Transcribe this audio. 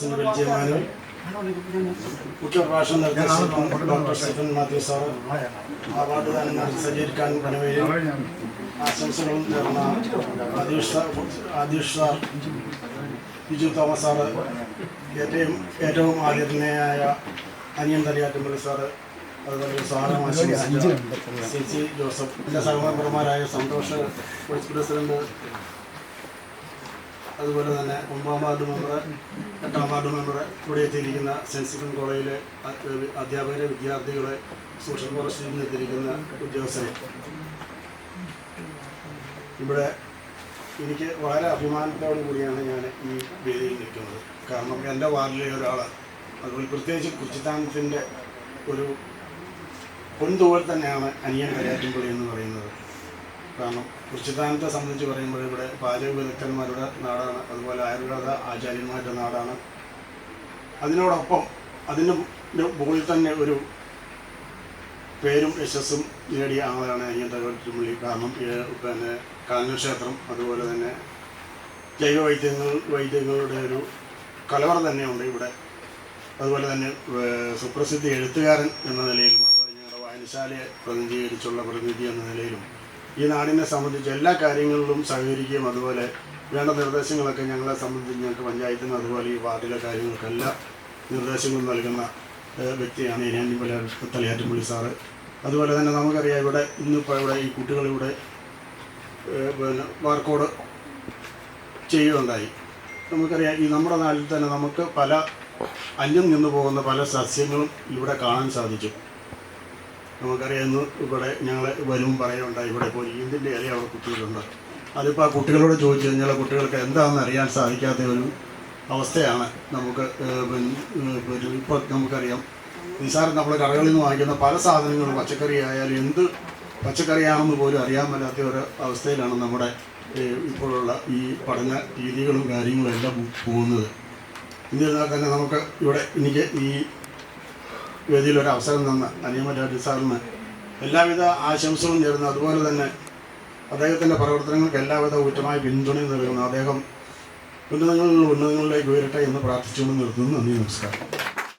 President Belji manual മുഖ്യപ്രഭാഷണം നടത്തിയ doctor Stephen Mathew sir award ദാനം നടത്തി സജീർഖാൻ പനവേലും ആശംസകളും നേർന്ന അധ്യക്ഷ അധ്യക്ഷ സാർ ബിജു തോമസ് സാറ് ഏറ്റവും ഏറ്റവും ആദരണീയായ അനിയൻ തലിയാറ്റുമ്പള്ളി സാറ് അതുപോലെ സാറ് ആശംസിച്ച സി സി ജോസഫ് എന്റെ സഹോദരന്മാരായ സന്തോഷ് വൈസ് പ്രസിഡന്റ് അതുപോലെ തന്നെ ഒമ്പതാം വാർഡ് മെമ്പർ എട്ടാം വാർഡ് മെമ്പർ ഇവിടെ എത്തിയിരിക്കുന്ന സെന്റ് കോളേജിലെ അധ്യാപകരെ വിദ്യാർത്ഥികളെ സോഷ്യൽ ഫോറസ്റ്റിൽ നിന്ന് എത്തിയിരിക്കുന്ന ഉദ്യോഗസ്ഥരെ. ഇവിടെ എനിക്ക് വളരെ അഭിമാനത്തോടു കൂടിയാണ് ഞാൻ ഈ വേദിയിൽ നിൽക്കുന്നത്. കാരണം എന്റെ വാർഡിലെ ഒരാൾ അതുപോലെ പ്രത്യേകിച്ച് കുച്ചിത്താനത്തിന്റെ ഒരു പൊൻതൂവൽ തന്നെയാണ് അനിയൻ കരയാറ്റുംപുള്ളി എന്ന് പറയുന്നത്. കാരണം കുറിച്ചിത്താനത്തെ സംബന്ധിച്ച് പറയുമ്പോൾ ഇവിടെ പാചക വിദഗ്ധന്മാരുടെ നാടാണ്. അതുപോലെ ആയുർവേദ ആചാര്യന്മാരുടെ നാടാണ്. അതിനോടൊപ്പം അതിന്റെ മുകളിൽ തന്നെ ഒരു പേരും യശസ്സും നേടിയ ആളാണ് അനിയൻ തകർത്തുള്ളി കാരണം പിന്നെ കാനൂർ ക്ഷേത്രം അതുപോലെ തന്നെ ജൈവ വൈദ്യങ്ങൾ വൈദ്യങ്ങളുടെ ഒരു കലവറ തന്നെയുണ്ട് ഇവിടെ. അതുപോലെ തന്നെ സുപ്രസിദ്ധ എഴുത്തുകാരൻ എന്ന നിലയിലും അതുപോലെ ഞങ്ങളുടെ വായനശാലയെ പ്രതിനിധീകരിച്ചുള്ള പ്രതിനിധി എന്ന നിലയിലും ഈ നാടിനെ സംബന്ധിച്ച് എല്ലാ കാര്യങ്ങളിലും സഹകരിക്കുകയും അതുപോലെ വേണ്ട നിർദ്ദേശങ്ങളൊക്കെ ഞങ്ങളെ സംബന്ധിച്ച് ഞങ്ങൾക്ക് പഞ്ചായത്തിന് അതുപോലെ ഈ വാർഡിലെ കാര്യങ്ങൾക്കെല്ലാം നിർദ്ദേശങ്ങളും നൽകുന്ന വ്യക്തിയാണ് ഇനിയാനിപ്പള്ളി തലയാറ്റുപള്ളി സാറ്. അതുപോലെ തന്നെ നമുക്കറിയാം ഇവിടെ ഇന്നിപ്പോൾ ഇവിടെ ഈ കുട്ടികളിവിടെ പിന്നെ ബാർക്കോഡ് ചെയ്യുകയുണ്ടായി. നമുക്കറിയാം ഈ നമ്മുടെ നാട്ടിൽ തന്നെ നമുക്ക് പല അന്യം നിന്നു പോകുന്ന പല സസ്യങ്ങളും ഇവിടെ കാണാൻ സാധിച്ചു. നമുക്കറിയാം ഇവിടെ ഞങ്ങൾ വരും പറയുന്നുണ്ട് ഇവിടെ പോയി. ഈന്തിന്റെ ഇല അവിടെ കുട്ടികളുണ്ട് അതിപ്പോൾ ആ കുട്ടികളോട് ചോദിച്ചു കഴിഞ്ഞാൽ കുട്ടികൾക്ക് എന്താണെന്ന് അറിയാൻ സാധിക്കാത്ത ഒരു അവസ്ഥയാണ് നമുക്ക് ഇപ്പോൾ നമുക്കറിയാം. നിസാരം നമ്മൾ കടകളിൽ നിന്ന് വാങ്ങിക്കുന്ന പല സാധനങ്ങളും പച്ചക്കറി ആയാലും എന്ത് പച്ചക്കറിയാണെന്ന് പോലും അറിയാൻ പറ്റാത്ത ഒരു അവസ്ഥയിലാണ് നമ്മുടെ ഇപ്പോഴുള്ള ഈ പഠന രീതികളും കാര്യങ്ങളും എല്ലാം പോകുന്നത്. എന്നിരുന്നാൽ തന്നെ നമുക്ക് ഇവിടെ എനിക്ക് ഈ വേദിയിൽ ഒരു അവസരം തന്ന അനിയമരാജ് സാറിന് എല്ലാവിധ ആശംസകളും ചേർന്ന് അതുപോലെ തന്നെ അദ്ദേഹത്തിന്റെ പ്രവർത്തനങ്ങൾക്ക് എല്ലാവിധ ഊറ്റമായ പിന്തുണയും നൽകുന്നു. അദ്ദേഹം ഉന്നതങ്ങളിൽ ഉന്നതങ്ങളിലേക്ക് ഉയരട്ടെ എന്ന് പ്രാർത്ഥിച്ചുകൊണ്ട് നിർത്തുന്നു. നന്ദി നമസ്കാരം.